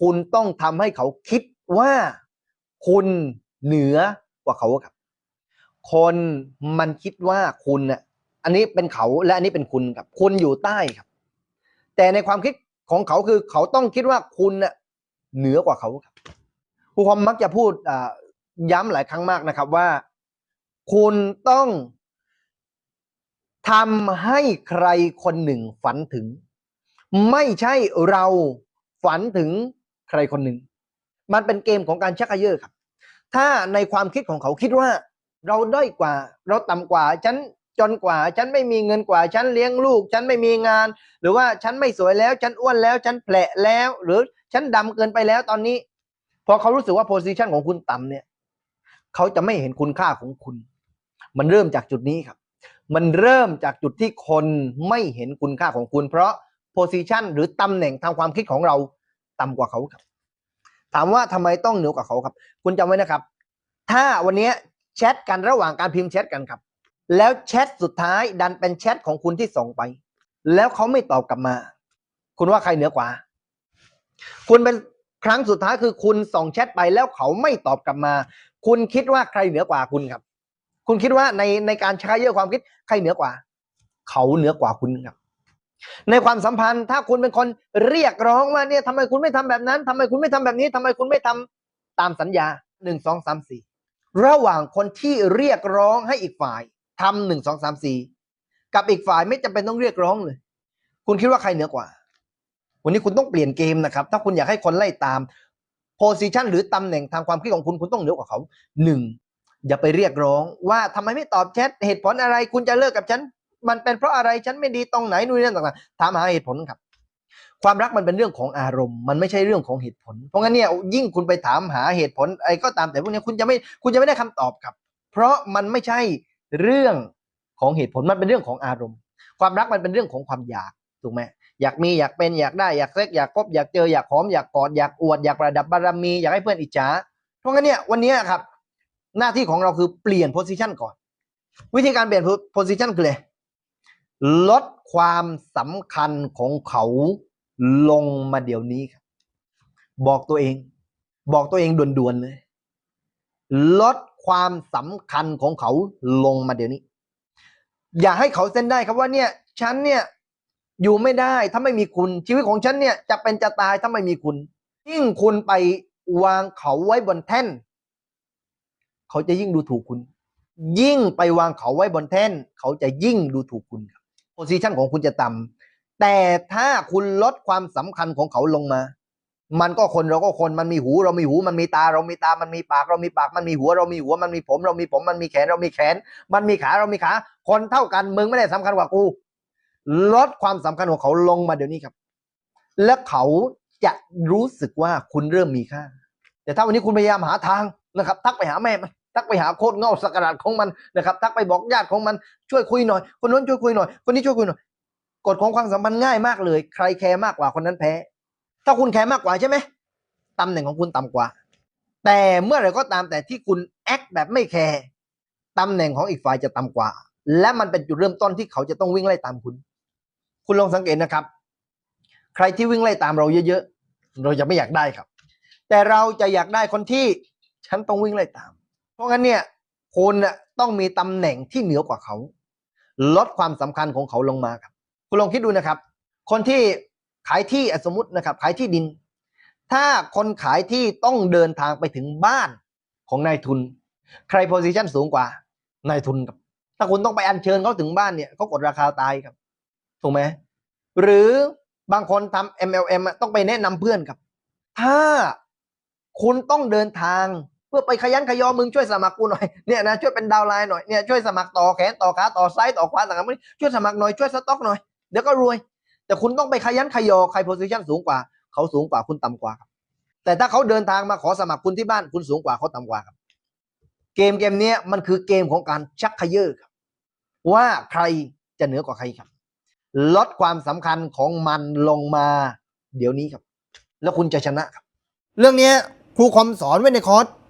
คุณต้องทำให้เขาคิดว่าคุณเหนือกว่าเขาครับ คนมันคิดว่าคุณน่ะอันนี้เป็นเขาและอันนี้เป็นคุณครับ คุณอยู่ใต้ครับ แต่ในความคิดของเขาคือเขาต้องคิดว่าคุณน่ะเหนือกว่าเขาครับครูคอมมักจะพูดอ่าย้ำหลายครั้งมากนะครับว่า คุณต้องทำให้ใครคนหนึ่งฝันถึง ไม่ใช่เราฝันถึง ใครคนหนึ่ง มันเป็นเกมของการชักเย่อครับ ถ้าในความคิดของเขาคิดว่า เราด้อยกว่า เราต่ำกว่า ฉันจนกว่า ฉันไม่มีเงินกว่า ฉันเลี้ยงลูก ฉันไม่มีงาน หรือว่าฉันไม่สวยแล้ว ฉันอ้วนแล้ว ฉันแผลแล้ว หรือฉันดำเกินไปแล้วตอนนี้ พอเขารู้สึกว่าโพสิชันของคุณต่ำเนี่ย เขาจะไม่เห็นคุณค่าของคุณ มันเริ่มจากจุดนี้ครับ มันเริ่มจากจุดที่คนไม่เห็นคุณค่าของคุณ เพราะโพสิชันหรือตำแหน่งทางความคิดของเรา ต่ำกว่าเขาครับ ถามว่าทำไมต้องเหนือกว่าเขาครับ คุณจำไว้นะครับ ถ้าวันนี้แชทกันระหว่างการพิมพ์แชทกันครับ แล้วแชทสุดท้ายดันเป็นแชทของคุณที่ส่งไป แล้วเขาไม่ตอบกลับมา คุณว่าใครเหนือกว่า คุณเป็นครั้งสุดท้ายคือคุณส่งแชทไปแล้วเขาไม่ตอบกลับมา คุณคิดว่าใครเหนือกว่าคุณครับ คุณคิดว่าในในการใช้เยอะความคิดใครเหนือกว่า เขาเหนือกว่าคุณครับ ในความสัมพันธ์ ถ้าคุณเป็นคนเรียกร้องว่าเนี่ยทำไมคุณไม่ทำแบบนั้นทำไมคุณไม่ทำแบบนี้ทำไมคุณไม่ทำตามสัญญาหนึ่งสองสามสี่ระหว่างคนที่เรียกร้องให้อีกฝ่ายทำหนึ่งสองสามสี่กับอีกฝ่ายไม่จำเป็นต้องเรียกร้องเลย คุณคิดว่าใครเหนือกว่า วันนี้คุณต้องเปลี่ยนเกมนะครับ ถ้าคุณอยากให้คนไล่ตามโพสิชันหรือตำแหน่งทางความคิดของคุณคุณต้องเหนือกว่าเขาหนึ่งอย่าไปเรียกร้องว่าทำไมไม่ตอบแชทเหตุผลอะไร คุณจะเลิกกับฉัน มันเป็นเพราะอะไรฉันไม่ดีตรงไหนนู่นนี่นั่นต่างๆถามหาเหตุผลครับ ความรักมันเป็นเรื่องของอารมณ์ มันไม่ใช่เรื่องของเหตุผล เพราะงั้นเนี่ยยิ่งคุณไปถามหาเหตุผลอะไรก็ตามแต่พวกนี้คุณจะไม่คุณจะไม่ได้คำตอบครับ เพราะมันไม่ใช่เรื่องของเหตุผลมันเป็นเรื่องของอารมณ์ ความรักมันเป็นเรื่องของความอยากถูกไหมอยากมีอยากเป็นอยากได้อยากเซ็กอยากคบอยากเจออยากหอมอยากกอดอยากอวดอยากประดับบารมีอยากให้เพื่อนอิจฉาเพราะงั้นเนี่ยวันนี้ครับ หน้าที่ของเราคือเปลี่ยนโพสิชันก่อน วิธีการเปลี่ยนโพสิชันคืออะไร ลดความสำคัญของเขาลงมาเดี๋ยวนี้ครับ บอกตัวเอง บอกตัวเองด่วนๆเลย ลดความสำคัญของเขาลงมาเดี๋ยวนี้ อย่าให้เขาเส้นได้ครับว่าเนี่ย ฉันเนี่ยอยู่ไม่ได้ถ้าไม่มีคุณ ชีวิตของฉันเนี่ยจะเป็นจะตายถ้าไม่มีคุณ ยิ่งคุณไปวางเขาไว้บนแท่น เขาจะยิ่งดูถูกคุณ ยิ่งไปวางเขาไว้บนแท่น เขาจะยิ่งดูถูกคุณครับ โพซิชันของคุณจะต่ำแต่ถ้าคุณลดความสำคัญของเขาลงมา มันก็คนเราก็คนมันมีหู เรามีหู มันมีตา เรามีตา มันมีปาก เรามีปาก มันมีหัว เรามีหัว มันมีผม เรามีผม มันมีแขน เรามีแขน มันมีขา เรามีขา คนเท่ากัน มึงไม่ได้สำคัญกว่ากู ลดความสำคัญของเขาลงมาเดี๋ยวนี้ครับ และเขาจะรู้สึกว่าคุณเริ่มมีค่า แต่ถ้าวันนี้คุณพยายามหาทางนะครับ ทักไปหาแม่มัน ทักไปหาโคตรเง่าสักการะของมันนะครับ ทักไปบอกญาติของมันช่วยคุยหน่อย คนนู้นช่วยคุยหน่อย คนนี้ช่วยคุยหน่อยกฎของความสัมพันธ์ง่ายมากเลย ใครแคร์มากกว่าคนนั้นแพ้ ถ้าคุณแคร์มากกว่าใช่ไหมตำแหน่งของคุณต่ำกว่า แต่เมื่อไรก็ตามแต่ที่คุณแอคแบบไม่แคร์ตำแหน่งของอีกฝ่ายจะต่ำกว่า และมันเป็นจุดเริ่มต้นที่เขาจะต้องวิ่งไล่ตามคุณ คุณลองสังเกตนะครับ ใครที่วิ่งไล่ตามเราเยอะๆเราจะไม่อยากได้ครับ แต่เราจะอยากได้คนที่ฉันต้องวิ่งไล่ตาม เพราะงั้นเนี่ยคุณต้องมีตำแหน่งที่เหนือกว่าเขา ลดความสำคัญของเขาลงมาครับ คุณลองคิดดูนะครับ คนที่ขายที่สมมตินะครับ ขายที่ดิน ถ้าคนขายที่ต้องเดินทางไปถึงบ้านของนายทุน ใครโพซิชันสูงกว่านายทุนครับถ้าคุณต้องไปอัญเชิญเขาถึงบ้านเนี่ยเขากดราคาตายครับ ถูกไหมหรือบางคนทำ MLM อะต้องไปแนะนำเพื่อนครับ ถ้าคุณต้องเดินทาง พื่อไปขยันขยอมึงช่วยสมัครกูหน่อยเนี่ยนะช่วยเป็นดาวไลน์หน่อยเนี่ยช่วยสมัครต่อแขนต่อขาต่อซ้ายต่อขวาต่างๆช่วยสมัครหน่อยช่วยสต็อกหน่อยเดี๋ยวก็รวย แต่คุณต้องไปขยันขยอใครโพซิชันสูงกว่า เขาสูงกว่าคุณต่ำกว่าครับแต่ถ้าเขาเดินทางมาขอสมัครคุณที่บ้านคุณสูงกว่าเขาต่ำกว่าครับ เกมเกมนี้มันคือเกมของการชักขยื้อครับ ว่าใครจะเหนือกว่าใครครับ ลดความสำคัญของมันลงมา เดี๋ยวนี้ครับ แล้วคุณจะชนะครับ เรื่องนี้ครูคอมสอนไว้ในคอร์ส